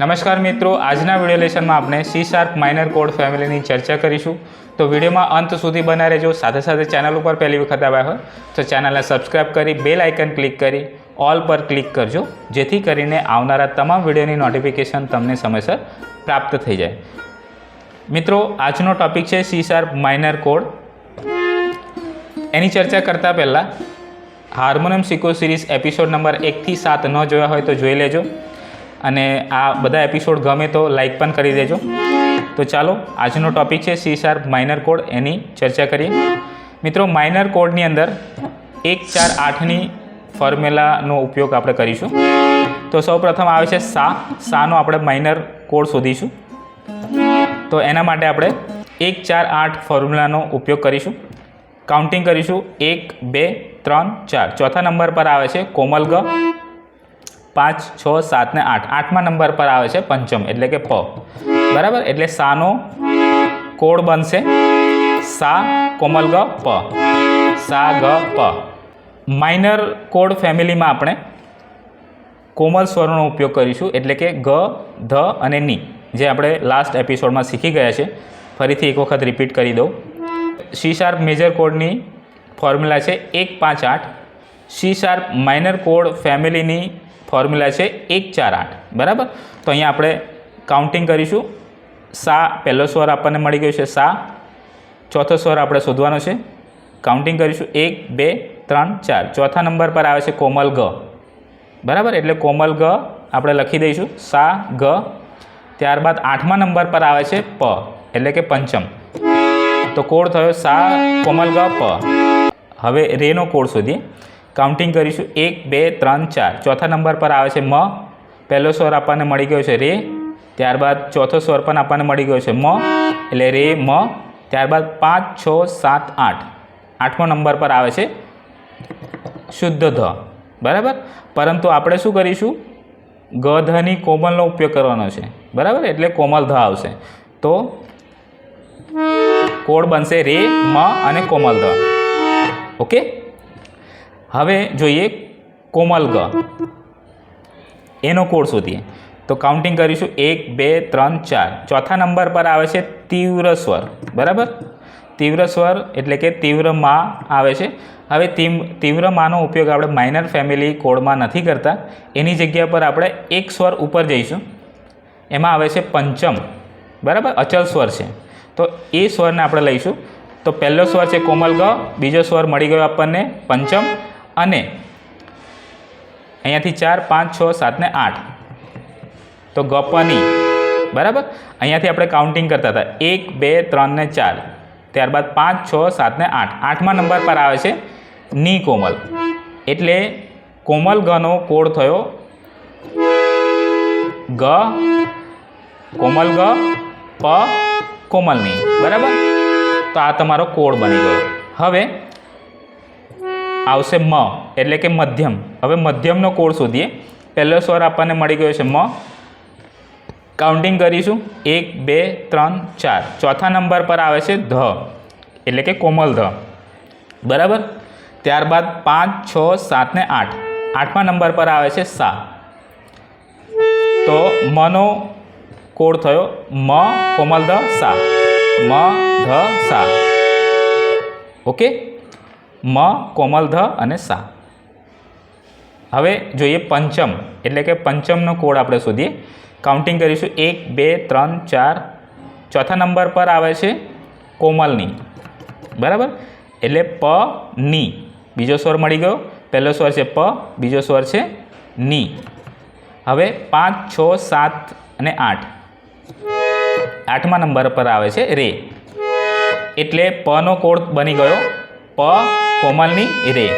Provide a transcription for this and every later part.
નમસ્કાર મિત્રો, આજના વીડિયો લેશનમાં આપણે સી શાર્પ માઇનર કોડ ફેમિલીની ચર્ચા કરીશું. તો વિડીયોમાં અંત સુધી બના રહેજો. સાથે સાથે ચેનલ ઉપર પહેલી વખત આવ્યા હોય, તો ચેનલને સબસ્ક્રાઇબ કરી બેલ આઇકન ક્લિક કરી ઓલ પર ક્લિક કરજો, જેથી કરીને આવનારા તમામ વિડીયોની નોટિફિકેશન તમને સમયસર પ્રાપ્ત થઈ જાય. મિત્રો, આજનો ટોપિક છે સી શાર્પ માઇનર કોડ એની ચર્ચા કરતાં પહેલાં હાર્મોનિયમ સિકો સિરીઝ એપિસોડ નંબર એકથી સાત ન જોયા હોય તો જોઈ લેજો. અને આ બધા એપિસોડ ગમે તો લાઈક પણ કરી દેજો. તો ચાલો, આજનો ટોપિક છે સી શાર્પ માઇનર કોડ એની ચર્ચા કરીએ. મિત્રો માઇનર કોડની અંદર એક ચાર આઠની ફોર્મ્યુલાનો ઉપયોગ આપણે કરીશું. તો સૌપ્રથમ આવે છે સા. સાનો આપણે માઇનર કોડ શોધીશું. તો એના માટે આપણે એક ચાર આઠ ફોર્મ્યુલાનો ઉપયોગ કરીશું. કાઉન્ટિંગ કરીશું. એક, બે, ત્રણ, ચાર. ચોથા નંબર પર આવે છે કોમલ ગ. પાંચ, છ, સાત ને આઠ. આઠમા નંબર પર આવે છે પંચમ, એટલે કે પ. બરાબર? એટલે સાનો કોડ બનશે સા, કોમલ ગ, પ. સા, ગ, પ. માઇનર કોડ ફેમિલીમાં આપણે કોમલ સ્વરનો ઉપયોગ કરીશું, એટલે કે ગ, ધ અને ની, જે આપણે લાસ્ટ એપિસોડમાં શીખી ગયા છે. ફરીથી એક વખત રિપીટ કરી દઉં. સી શાર્પ મેજર કોડની ફોર્મ્યુલા છે એક, પાંચ, આઠ. સી શાર્પ માઇનર કોડ ફેમિલીની ફોર્મ્યુલા છે એક ચાર આઠ. બરાબર? તો અહીંયા આપણે કાઉન્ટિંગ કરીશું. સા પહેલો સ્વર આપણને મળી ગયો છે સા. ચોથો સ્વર આપણે શોધવાનો છે. કાઉન્ટિંગ કરીશું. એક, બે, ત્રણ, ચાર. ચોથા નંબર પર આવે છે કોમલ ગ. બરાબર? એટલે કોમલ ગ આપણે લખી દઈશું. સા, ગ. ત્યારબાદ આઠમા નંબર પર આવે છે પ, એટલે કે પંચમ. તો કોડ થયો સા, કોમલ ગ, પ. હવે રેનો કોડ શોધીએ. કાઉન્ટિંગ કરીશું. એક, બે, ત્રણ, ચાર. ચોથા નંબર પર આવે છે મ. પહેલો સ્વર આપણને મળી ગયો છે રે. ત્યારબાદ ચોથો સ્વર પણ આપણને મળી ગયો છે મ. એટલે રે, મ. ત્યારબાદ પાંચ, છ, સાત, આઠ. આઠમો નંબર પર આવે છે શુદ્ધ ધ. બરાબર? પરંતુ આપણે શું કરીશું? ગ ધની કોમલનો ઉપયોગ કરવાનો છે. બરાબર? એટલે કોમલ ધ આવશે. તો કોડ બનશે રે, મ અને કોમલ ધ. ઓકે? હવે જોઈએ કોમલ ગ. એનો કોડ શોધીએ. તો કાઉન્ટિંગ કરીશું. એક, બે, ત્રણ, ચાર. ચોથા નંબર પર આવે છે તીવ્ર સ્વર. બરાબર? તીવ્ર સ્વર એટલે કે તીવ્રમાં આવે છે. હવે તીવ્ર માનો ઉપયોગ આપણે માઇનર ફેમિલી કોડમાં નથી કરતા. એની જગ્યા પર આપણે એક સ્વર ઉપર જઈશું. એમાં આવે છે પંચમ. બરાબર? અચલ સ્વર છે. તો એ સ્વરને આપણે લઈશું. તો પહેલો સ્વર છે કોમલ ગ. બીજો સ્વર મળી ગયો આપણને પંચમ. અને અહીંયાથી ચાર, પાંચ, છ, સાત ને આઠ. તો ગપની, બરાબર? અહીંયાથી આપણે કાઉન્ટિંગ કરતા હતા. એક, બે, ત્રણ ને ચાર. ત્યારબાદ પાંચ, છ, સાત ને આઠ. આઠમા નંબર પર આવે છે ની કોમલ. એટલે કોમલ ગનો કોડ થયો ગ, કોમલ ગ, પ, કોમલની. બરાબર? તો આ તમારો કોડ બની ગયો. હવે આવશે મ, એટલે કે મધ્યમ. હવે મધ્યમનો કોડ શોધીએ. પહેલો સ્વર આપણને મળી ગયો છે મ. કાઉન્ટિંગ કરીશું. એક, બે, ત્રણ, ચાર. ચોથા નંબર પર આવે છે ધ, એટલે કે કોમલ ધ. બરાબર? ત્યારબાદ પાંચ, છ, સાત ને આઠ. આઠમા નંબર પર આવે છે સા. તો મનો કોડ થયો મ, કોમલ ધ, સા. મ, ધ, સા. ઓકે? મ, કોમલ ધ અને સા. હવે જોઈએ પંચમ, એટલે કે પંચમનો કોડ આપણે શોધીએ. કાઉન્ટિંગ કરીશું. એક, બે, ત્રણ, ચાર. ચોથા નંબર પર આવે છે કોમલની. બરાબર? એટલે પ, ની. બીજો સ્વર મળી ગયો. પહેલો સ્વર છે પ, બીજો સ્વર છે ની. હવે પાંચ, છ, સાત અને આઠ. આઠમા નંબર પર આવે છે રે. એટલે પનો કોડ બની ગયો. પ કોમલની રે.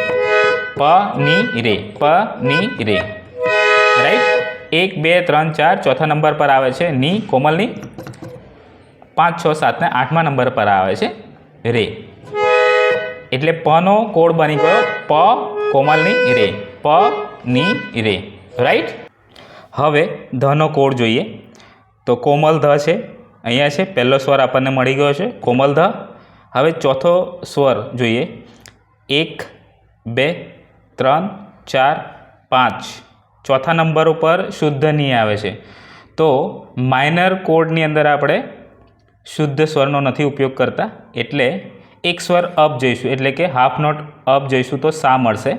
પ, ની રે. પ, ની રે. રાઈટ એક, બે, ત્રણ, ચાર, ચોથા નંબર પર આવે છે ની, કોમલની. પાંચ, છ, સાત ને આઠમા નંબર પર આવે છે રે. એટલે પનો કોડ બની ગયો પ, કોમલની રે. પ, ની રે. રાઈટ હવે ધનો કોડ જોઈએ. તો કોમલ ધ છે. અહીંયા છે. પહેલો સ્વર આપણને મળી ગયો છે. કોમલ ધ. હવે ચોથો સ્વર જોઈએ. એક, બે, ત્રણ, ચાર, પાંચ. ચોથા નંબર ઉપર શુદ્ધની આવે છે. તો માઇનર કોડની અંદર આપણે શુદ્ધ સ્વરનો નથી ઉપયોગ કરતા. એટલે એક સ્વર અપ જઈશું, એટલે કે હાફ નોટ અપ જઈશું તો સા મળશે.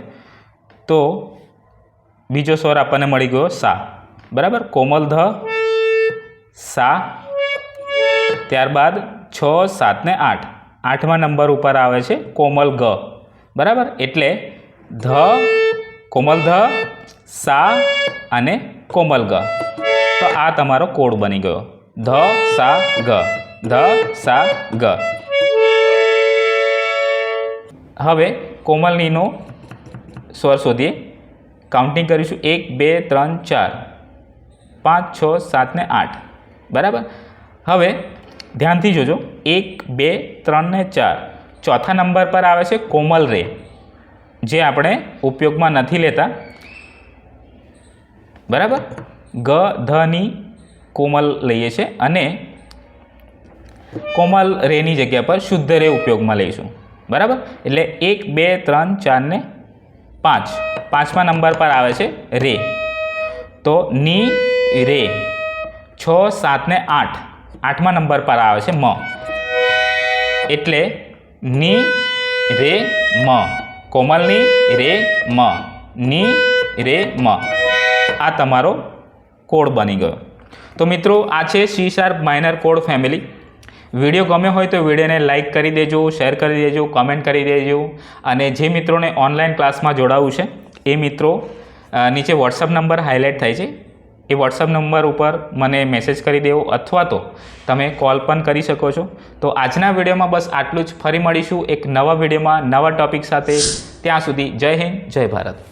તો બીજો સ્વર આપણને મળી ગયો સા. બરાબર? કોમલ ધ સા. ત્યારબાદ છ, સાત ને આઠ. આઠમા નંબર ઉપર આવે છે કોમલ ગ. બરાબર? એટલે ધ, કોમલ ધ, સા અને કોમલ ગ. તો આ તમારો કોડ બની ગયો. ધ, સા, ગ. ધ, સા, ગ. હવે કોમલનીનો સ્વર શોધીએ. કાઉન્ટિંગ કરીશું. એક, બે, ત્રણ, ચાર. પાંચ, છ, સાત ને આઠ. બરાબર? હવે ધ્યાનથી જોજો. એક, બે, ત્રણ ને ચાર. ચોથા નંબર પર આવે છે કોમલ રે. જે આપણે ઉપયોગમાં નથી લેતા. બરાબર? ગ ધની કોમલ લઈએ છીએ અને કોમલ રેની જગ્યા પર શુદ્ધ રે ઉપયોગમાં લઈશું. બરાબર? એટલે એક, બે, ત્રણ, ચાર ને પાંચ. પાંચમા નંબર પર આવે છે રે. તો ની રે. છ, સાત ને આઠ. આઠમા નંબર પર આવે છે મ. એટલે ની રે મ. કોમલની રે મ. ની રે મ. આ તમારો કોડ બની ગયો. તો મિત્રો, આ છે સી શાર્પ માઇનર કોડ ફેમિલી વીડિયો ગમ્યો હોય તો વિડીયોને લાઇક કરી દેજો શેર કરી દેજો કમેન્ટ કરી દેજો. અને જે મિત્રોને ઓનલાઈન ક્લાસમાં જોડાવું છે, એ મિત્રો નીચે વોટ્સઅપ નંબર હાઇલાઇટ થાય છે. એ વોટ્સઅપ નંબર ઉપર મને મેસેજ કરી દેવો અથવા તો તમે કોલ પણ કરી શકો છો. તો આજના વિડીયોમાં બસ આટલું જ. ફરી મળીશું એક નવા વિડીયોમાં નવા ટોપિક સાથે. ત્યાં સુધી જય હિન્દ, જય ભારત.